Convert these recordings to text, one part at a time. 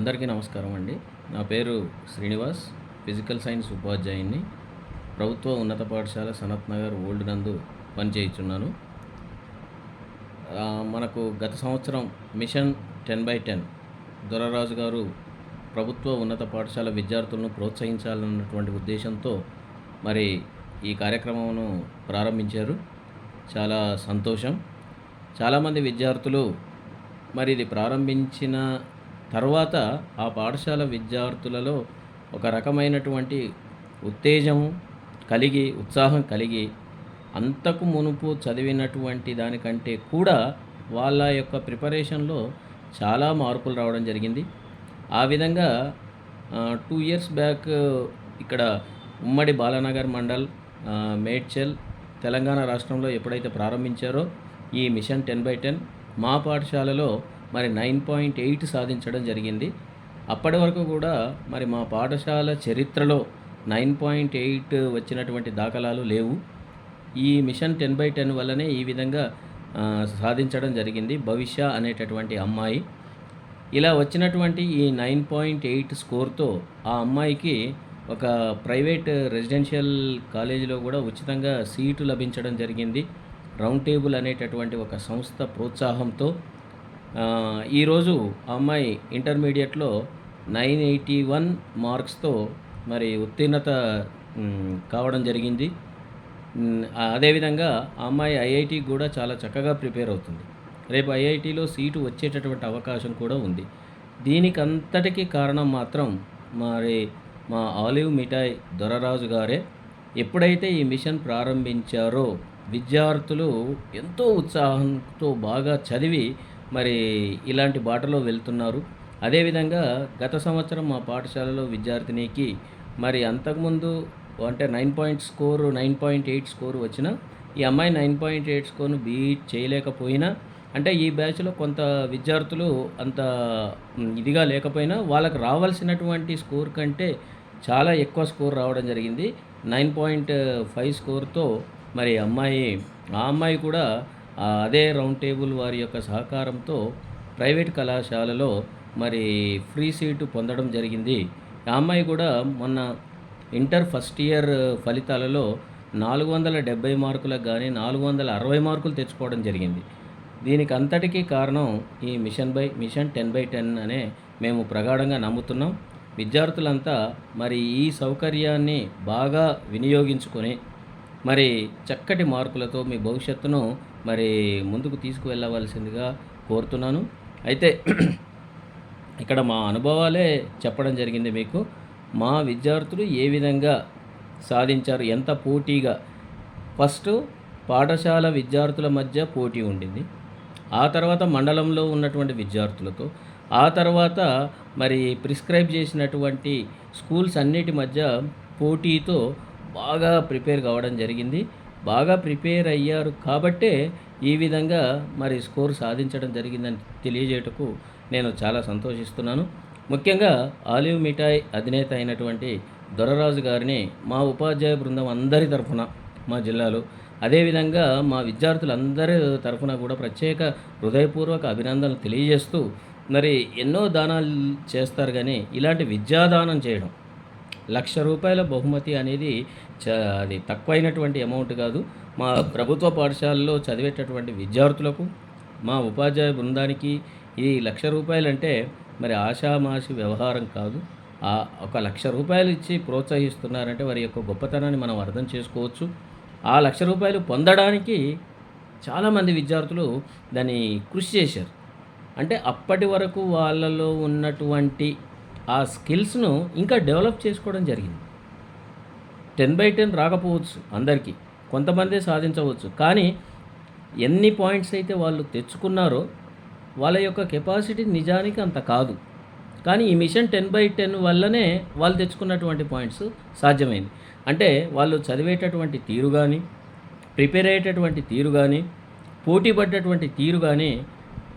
అందరికీ నమస్కారం అండి. నా పేరు శ్రీనివాస్. ఫిజికల్ సైన్స్ ఉపాధ్యాయుని ప్రభుత్వ ఉన్నత పాఠశాల సనత్ నగర్ ఓల్డ్ నందు పనిచేయుచున్నాను. మనకు గత సంవత్సరం mission ten by ten Doraraju గారు ప్రభుత్వ ఉన్నత పాఠశాల విద్యార్థులను ప్రోత్సహించాలన్నటువంటి ఉద్దేశంతో మరి ఈ కార్యక్రమమును ప్రారంభించారు. చాలా సంతోషం. చాలామంది విద్యార్థులు మరి ఇది ప్రారంభించిన తర్వాత ఆ పాఠశాల విద్యార్థులలో ఒక రకమైనటువంటి ఉత్తేజం కలిగి ఉత్సాహం కలిగి అంతకు మునుపు చదివినటువంటి దానికంటే కూడా వాళ్ళ యొక్క ప్రిపరేషన్లో చాలా మార్పులు రావడం జరిగింది. ఆ విధంగా టూ ఇయర్స్ బ్యాక్ ఇక్కడ ఉమ్మడి బాలానగర్ మండల్ మేడ్చల్ తెలంగాణ రాష్ట్రంలో ఎప్పుడైతే ప్రారంభించారో ఈ మిషన్ టెన్ బై టెన్ మా పాఠశాలలో మరి నైన్ పాయింట్ ఎయిట్ సాధించడం జరిగింది. అప్పటి వరకు కూడా మరి మా పాఠశాల చరిత్రలో నైన్ పాయింట్ ఎయిట్ వచ్చినటువంటి దాఖలాలు లేవు. ఈ మిషన్ టెన్ బై టెన్ వల్లనే ఈ విధంగా సాధించడం జరిగింది భవిష్య అనేటటువంటి అమ్మాయి. ఇలా వచ్చినటువంటి ఈ నైన్ పాయింట్ ఎయిట్ స్కోర్తో ఆ అమ్మాయికి ఒక ప్రైవేట్ రెసిడెన్షియల్ కాలేజీలో కూడా ఉచితంగా సీటు లభించడం జరిగింది. రౌండ్ టేబుల్ అనేటటువంటి ఒక సంస్థ ప్రోత్సాహంతో ఈరోజు అమ్మాయి ఇంటర్మీడియట్లో నైన్ ఎయిటీ వన్ మార్క్స్తో మరి ఉత్తీర్ణత కావడం జరిగింది. అదేవిధంగా ఆ అమ్మాయి ఐఐటికి కూడా చాలా చక్కగా ప్రిపేర్ అవుతుంది. రేపు ఐఐటిలో సీటు వచ్చేటటువంటి అవకాశం కూడా ఉంది. దీనికంతటికీ కారణం మాత్రం మరి మా ఆలివ్ మిఠాయి దొరరాజు గారే. ఎప్పుడైతే ఈ మిషన్ ప్రారంభించారో విద్యార్థులు ఎంతో ఉత్సాహంతో బాగా చదివి మరి ఇలాంటి బాటలో వెళ్తున్నారు. అదేవిధంగా గత సంవత్సరం మా పాఠశాలలో విద్యార్థినికి మరి అంతకుముందు అంటే nine point score nine point eight score వచ్చిన ఈ అమ్మాయి నైన్ పాయింట్ ఎయిట్ స్కోర్ను బీట్ చేయలేకపోయినా అంటే ఈ బ్యాచ్లో కొంత విద్యార్థులు అంత ఇదిగా లేకపోయినా వాళ్ళకి రావాల్సినటువంటి స్కోర్ కంటే చాలా ఎక్కువ స్కోర్ రావడం జరిగింది. నైన్ పాయింట్ ఫైవ్ స్కోర్తో మరి అమ్మాయి ఆ అమ్మాయి కూడా అదే రౌండ్ టేబుల్ వారి యొక్క సహకారంతో ప్రైవేట్ కళాశాలలో మరి ఫ్రీ సీటు పొందడం జరిగింది. ఆ అమ్మాయి కూడా మొన్న ఇంటర్ ఫస్ట్ ఇయర్ ఫలితాలలో నాలుగు వందల డెబ్బై మార్కులకు కానీ నాలుగు వందల అరవై మార్కులు తెచ్చుకోవడం జరిగింది. దీనికి అంతటికీ కారణం ఈ mission by mission ten by ten అనే మేము ప్రగాఢంగా నమ్ముతున్నాం. విద్యార్థులంతా మరి ఈ సౌకర్యాన్ని బాగా వినియోగించుకొని మరి చక్కటి మార్కులతో మీ భవిష్యత్తును మరి ముందుకు తీసుకువెళ్ళవలసిందిగా కోరుతున్నాను. అయితే ఇక్కడ మా అనుభవాలే చెప్పడం జరిగింది మీకు. మా విద్యార్థులు ఏ విధంగా సాధించారు? ఎంత పోటీగా? ఫస్ట్ పాఠశాల విద్యార్థుల మధ్య పోటీ ఉండింది. ఆ తర్వాత మండలంలో ఉన్నటువంటి విద్యార్థులతో ఆ తర్వాత మరి ప్రిస్క్రైబ్ చేసినటువంటి స్కూల్స్ అన్నిటి మధ్య పోటీతో బాగా ప్రిపేర్ కావడం జరిగింది. బాగా ప్రిపేర్ అయ్యారు కాబట్టే ఈ విధంగా మరి స్కోర్ సాధించడం జరిగిందని తెలియజేయటకు నేను చాలా సంతోషిస్తున్నాను. ముఖ్యంగా ఆలివ్ మిఠాయి అధినేత అయినటువంటి దొరరాజు గారిని మా ఉపాధ్యాయ బృందం అందరి తరఫున మా జిల్లాలో అదేవిధంగా మా విద్యార్థులందరి తరఫున కూడా ప్రత్యేక హృదయపూర్వక అభినందనలు తెలియజేస్తూ మరి ఎన్నో దానాలు చేస్తారు కానీ ఇలాంటి విద్యాదానం చేయడం లక్ష రూపాయల బహుమతి అనేది చ అది తక్కువైనటువంటి అమౌంట్ కాదు. మా ప్రభుత్వ పాఠశాలలో చదివేటటువంటి విద్యార్థులకు మా ఉపాధ్యాయ బృందానికి ఈ లక్ష రూపాయలంటే మరి ఆషామాషి వ్యవహారం కాదు. ఆ ఒక లక్ష రూపాయలు ఇచ్చి ప్రోత్సహిస్తున్నారంటే వారి యొక్క గొప్పతనాన్ని మనం అర్థం చేసుకోవచ్చు. ఆ లక్ష రూపాయలు పొందడానికి చాలామంది విద్యార్థులు దాన్ని కృషి చేశారు. అంటే అప్పటి వరకు వాళ్ళలో ఉన్నటువంటి ఆ స్కిల్స్ను ఇంకా డెవలప్ చేసుకోవడం జరిగింది. టెన్ బై టెన్ రాకపోవచ్చు అందరికీ కొంతమందే సాధించవచ్చు. కానీ ఎన్ని పాయింట్స్ అయితే వాళ్ళు తెచ్చుకున్నారో వాళ్ళ యొక్క కెపాసిటీ నిజానికి అంత కాదు. కానీ ఈ మిషన్ టెన్ బై టెన్ వల్లనే వాళ్ళు తెచ్చుకున్నటువంటి పాయింట్స్ సాధ్యమైంది. అంటే వాళ్ళు చదివేటటువంటి తీరు కానీ ప్రిపేర్ అయ్యేటటువంటి తీరు కానీ పోటీ పడ్డటువంటి తీరు కానీ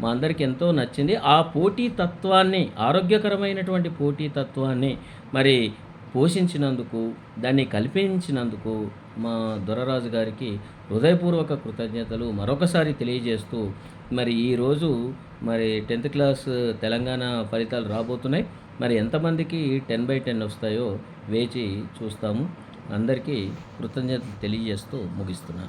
మా అందరికి ఎంతో నచ్చింది. ఆ పోటీ తత్వాన్ని ఆరోగ్యకరమైనటువంటి పోటీ తత్వాన్ని మరి పోషించినందుకు దాన్ని కల్పించినందుకు మా దొరరాజు గారికి హృదయపూర్వక కృతజ్ఞతలు. మరొకసారి తెలియజేస్తూ మరి ఈరోజు మరి టెన్త్ క్లాస్ తెలంగాణ ఫలితాలు రాబోతున్నాయి. మరి ఎంతమందికి టెన్ బై టెన్ వస్తాయో వేచి చూస్తాము. అందరికీ కృతజ్ఞతలు తెలియజేస్తూ ముగిస్తున్నాను.